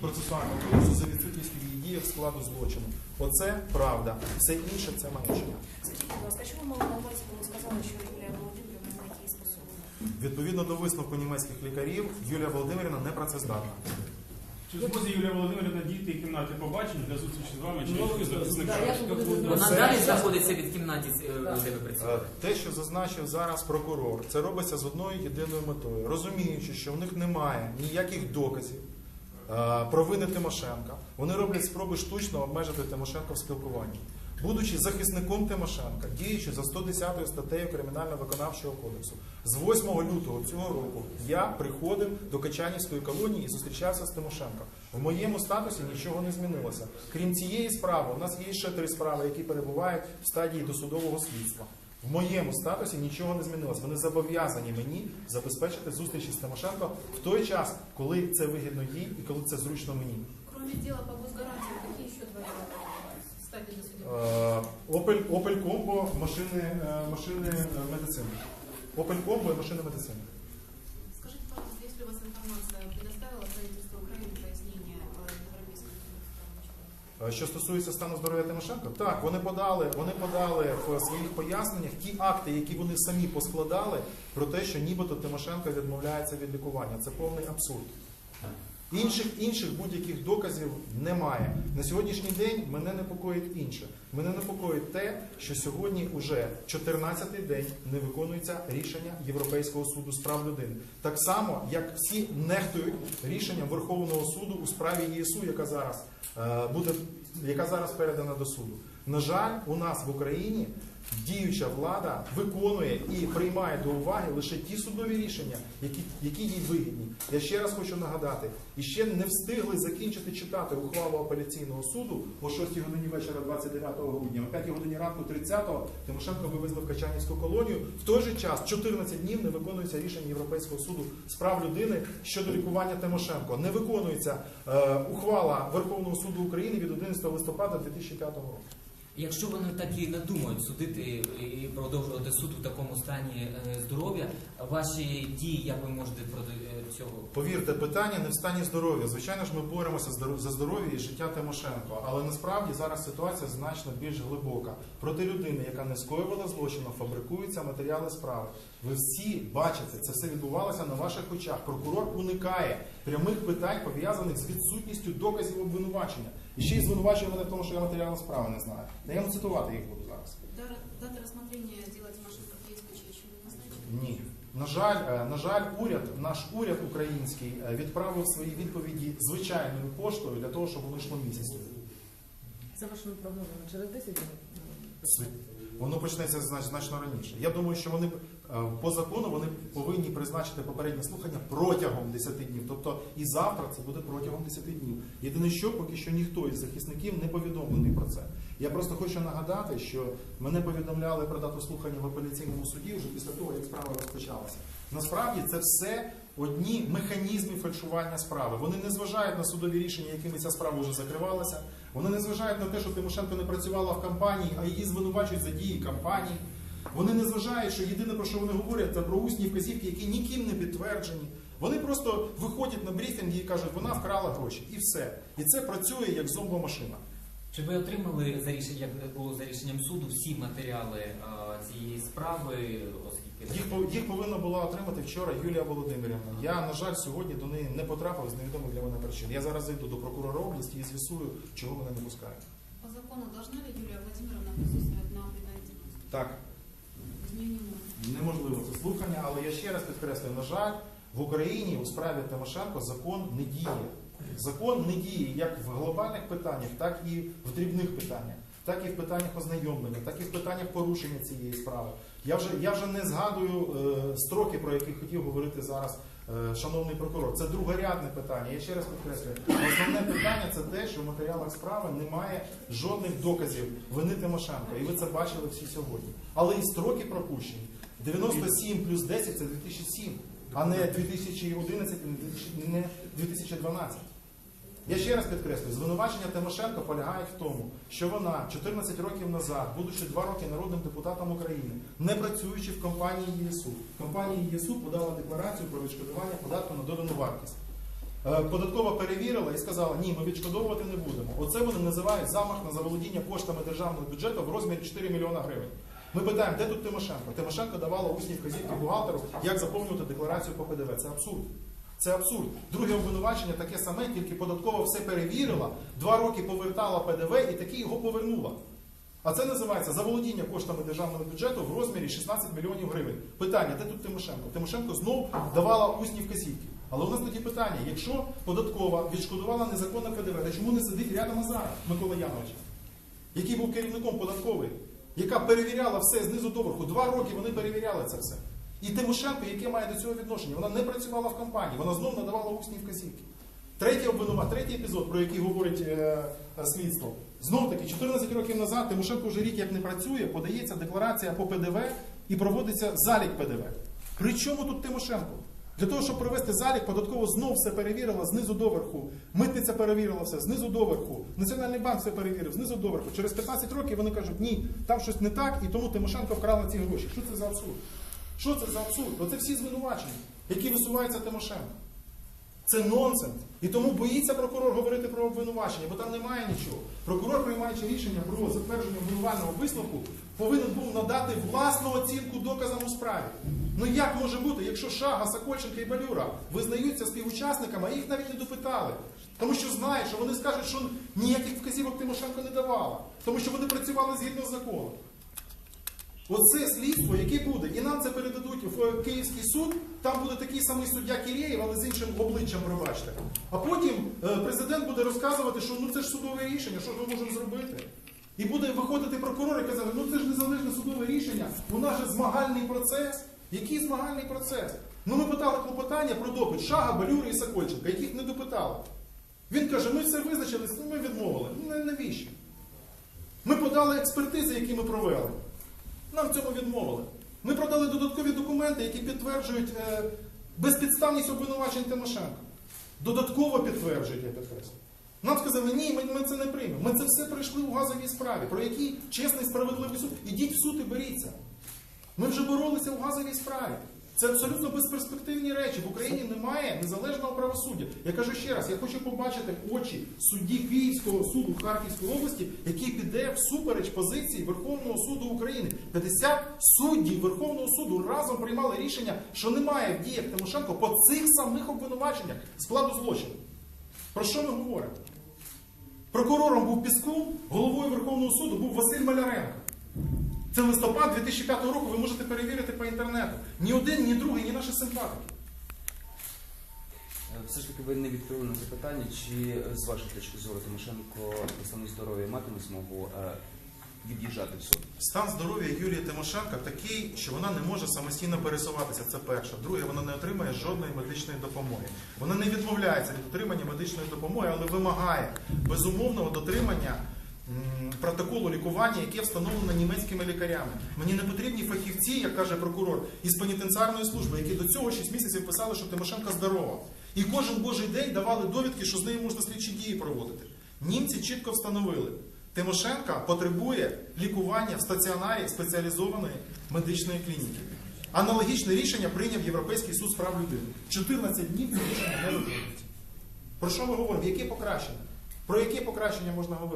процесуального кодексу за відсутністю в її діях складу злочину. Оце правда. Все інше це маячня. Скажіть, будь ласка, що ви мали на увазі, коли сказали, що Юлія Володимирівна на якій способна? Відповідно до висновку німецьких лікарів, Юлія Володимирівна не працездатна. Чи зможе Юлія Володимирівна дійти кімнати побачень для зустрічі з вами чи Ну, з буду- Вона далі знаходиться від кімнаті, е, де ви Е, працюєте. Те, що зазначив зараз прокурор, це робиться з одною єдиною метою, розуміючи, що в них немає ніяких доказів е, про вини Тимошенка. Вони роблять спроби штучно обмежити Тимошенка в спілкуванні. Будучи захисником Тимошенка, діючи за 110 статтею Кримінально-виконавчого кодексу, з 8 лютого цього року я приходив до Качанівської колонії і зустрічався з Тимошенко. В моєму статусі нічого не змінилося. Крім цієї справи, у нас є ще три справи, які перебувають в стадії досудового слідства. В моєму статусі нічого не змінилось. Вони зобов'язані мені забезпечити зустрічі з Тимошенко в той час, коли це вигідно їй і коли це зручно мені. Кроме діла по госгарантії, які ще два статі Опель? Е, Opel, Combo, машини, е, машини е, медицини. Opel Combo і машини медицини. Що стосується стану здоров'я Тимошенко, так вони подали, вони подали в своїх поясненнях ті акти, які вони самі поскладали, про те, що нібито Тимошенко відмовляється від лікування. Це повний абсурд. Інших інших будь-яких доказів немає. На сьогоднішній день мене непокоїть інше. Мене непокоїть те, що сьогодні уже 14-й день не виконується рішення Європейського суду з прав людини. Так само, як всі нехтують рішенням Верховного суду у справі ЄСУ, яка зараз е, буде, яка зараз передана до суду. На жаль, у нас в Україні діюча влада виконує і приймає до уваги лише ті судові рішення, які, які їй вигідні. Я ще раз хочу нагадати, і ще не встигли закінчити читати ухвалу апеляційного суду о 6 годині вечора 29 грудня, о 5 годині ранку 30-го Тимошенко вивезли в Качанівську колонію. В той же час 14 днів не виконується рішення Європейського суду з прав людини щодо лікування Тимошенко. Не виконується е, ухвала Верховного суду України від 11 листопада 2005 року. Якщо вони так і надумають судити і продовжувати суд у такому стані е, здоров'я, ваші дії, як ви можете проти е, цього? Повірте, питання не в стані здоров'я. Звичайно ж, ми боремося за здоров'я і життя Тимошенко, але насправді зараз ситуація значно більш глибока. Проти людини, яка не скоювала злочину, фабрикуються матеріали справи. Ви всі бачите, це все відбувалося на ваших очах. Прокурор уникає прямих питань, пов'язаних з відсутністю доказів обвинувачення. І ще й звинувачує мене в тому, що я матеріали справи не знаю. Я вам цитувати їх буду зараз. Дата- Дата рассмотрения дела Тимошенко в ЕСПЧ еще не назначена? Ні. На жаль, е, на жаль, уряд, наш уряд український е, відправив свої відповіді звичайною поштою для того, щоб воно йшло місяць. За вашими прогнозами, через 10 днів? Воно почнеться значно раніше. Я думаю, що вони е, по закону вони повинні призначити попереднє слухання протягом 10 днів. Тобто і завтра це буде протягом 10 днів. Єдине, що поки що ніхто із захисників не повідомлений про це. Я просто хочу нагадати, що мене повідомляли про дату слухання в апеляційному суді вже після того, як справа розпочалася. Насправді це все одні механізми фальшування справи. Вони не зважають на судові рішення, якими ця справа вже закривалася. Вони не зважають на те, що Тимошенко не працювала в кампанії, а її звинувачують за дії кампанії. Вони не зважають, що єдине про що вони говорять, це про усні вказівки, які ніким не підтверджені. Вони просто виходять на брифінги і кажуть, вона вкрала гроші, і все. І це працює як зомбомашина. Чи ви отримали за рішення, за рішенням суду, всі матеріали е, цієї справи, Їх, їх повинна була отримати вчора Юлія Володимирівна. Я, на жаль, сьогодні до неї не потрапив з невідомих для мене причин. Я зараз зайду до прокурора області і з'ясую, чого мене не пускають. По закону должна ли Юлия Владимировна присутствовать на предварительном суде? Так, неможливо це слухання, але я ще раз підкреслюю, на жаль, в Україні у справі Тимошенко закон не діє. Закон не діє як в глобальних питаннях, так і в дрібних питаннях, так і в питаннях ознайомлення, так і в питаннях порушення цієї справи. Я вже, я вже не згадую е, строки, про які хотів говорити зараз е, шановний прокурор. Це другорядне питання. Я ще раз підкреслюю. Основне питання це те, що в матеріалах справи немає жодних доказів вини Тимошенко. І ви це бачили всі сьогодні. Але і строки пропущені. 97 плюс 10 це 2007, а не 2011, не 2012. Я ще раз підкреслюю, звинувачення Тимошенко полягають в тому, що вона 14 років назад, будучи 2 роки народним депутатом України, не працюючи в компанії ЄСУ, компанія ЄСУ подала декларацію про відшкодування податку на додану вартість. Е, Податкова перевірила і сказала, ні, ми відшкодовувати не будемо. Оце вони називають замах на заволодіння коштами державного бюджету в розмірі 4 мільйона гривень. Ми питаємо, де тут Тимошенко? Тимошенко давала усні вказівки бухгалтеру, як заповнювати декларацію по ПДВ. Це абсурд. Це абсурд. Друге обвинувачення таке саме, тільки податкова все перевірила, два роки повертала ПДВ і таки його повернула. А це називається заволодіння коштами державного бюджету в розмірі 16 мільйонів гривень. Питання, де тут Тимошенко? Тимошенко знов давала усні вказівки. Але у нас тоді питання: якщо податкова відшкодувала незаконне ПДВ, то чому не сидить рядом Азаров Микола Янович, який був керівником податкової, яка перевіряла все знизу до верху. Два роки вони перевіряли це все. І Тимошенко, яке має до цього відношення, вона не працювала в компанії, вона знов надавала усні вказівки. Третій обвинуват, третій епізод, про який говорить е, слідство. Знов таки, 14 років назад Тимошенко вже рік як не працює, подається декларація по ПДВ і проводиться залік ПДВ. При чому тут Тимошенко? Для того, щоб провести залік, податково знов все перевірила знизу до верху. Митниця перевірила все знизу до верху. Національний банк все перевірив знизу до верху. Через 15 років вони кажуть, ні, там щось не так, і тому Тимошенко вкрала ці гроші. Що це за абсурд? Що це за абсурд? Оце всі звинувачення, які висуваються Тимошенко. Це нонсенс. І тому боїться прокурор говорити про обвинувачення, бо там немає нічого. Прокурор, приймаючи рішення про затвердження обвинувального висновку, повинен був надати власну оцінку доказам у справі. Ну як може бути, якщо Шага, Сокольченко і Балюра визнаються співучасниками, а їх навіть не допитали? Тому що знають, що вони скажуть, що ніяких вказівок Тимошенко не давала, тому що вони працювали згідно з законом. Оце слідство, яке буде, і нам це передадуть в Київський суд, там буде такий самий суддя Кірєєв, але з іншим обличчям, пробачте. А потім е, президент буде розказувати, що ну це ж судове рішення, що ми можемо зробити? І буде виходити прокурор і казати, ну це ж незалежне судове рішення, у нас же змагальний процес. Який змагальний процес? Ну ми питали клопотання про допит Шага, Балюри і Сокольченка, яких не допитали. Він каже, ми все визначились, ну ми відмовили. Ну навіщо? Ми подали експертизи, які ми провели. Нам в цьому відмовили. Ми продали додаткові документи, які підтверджують е, безпідставність обвинувачень Тимошенко. Додатково підтверджують, я підкреслю. Нам сказали, ні, ми, ми це не приймемо. Ми це все пройшли у газовій справі, про який чесний справедливий суд. Ідіть в суд і беріться. Ми вже боролися у газовій справі. Це абсолютно безперспективні речі. В Україні немає незалежного правосуддя. Я кажу ще раз, я хочу побачити очі судді Київського суду Харківської області, який піде всупереч позиції Верховного суду України. 50 суддів Верховного суду разом приймали рішення, що немає в діях Тимошенко по цих самих обвинуваченнях складу злочину. Про що ми говоримо? Прокурором був Піскун, головою Верховного суду був Василь Маляренко. Це листопад 2005 року, ви можете перевірити по інтернету. Ні один, ні другий, ні наші симпатики. Е, Все ж таки ви не відповіли на запитання, чи е, з вашої точки зору Тимошенко представник здоров'я матиме змогу е, від'їжджати в суд? Стан здоров'я Юлії Тимошенко такий, що вона не може самостійно пересуватися. Це перше. Друге, вона не отримує жодної медичної допомоги. Вона не відмовляється від отримання медичної допомоги, але вимагає безумовного дотримання протоколу лікування, яке встановлено німецькими лікарями. Мені не потрібні фахівці, як каже прокурор, із пенітенціарної служби, які до цього 6 місяців писали, що Тимошенко здорова. І кожен божий день давали довідки, що з нею можна слідчі дії проводити. Німці чітко встановили. Тимошенка потребує лікування в стаціонарі спеціалізованої медичної клініки. Аналогічне рішення прийняв Європейський суд з прав людини. 14 днів це рішення не виконується. Про що ми говоримо? Яке покращення? Про яке покращення можна говорити?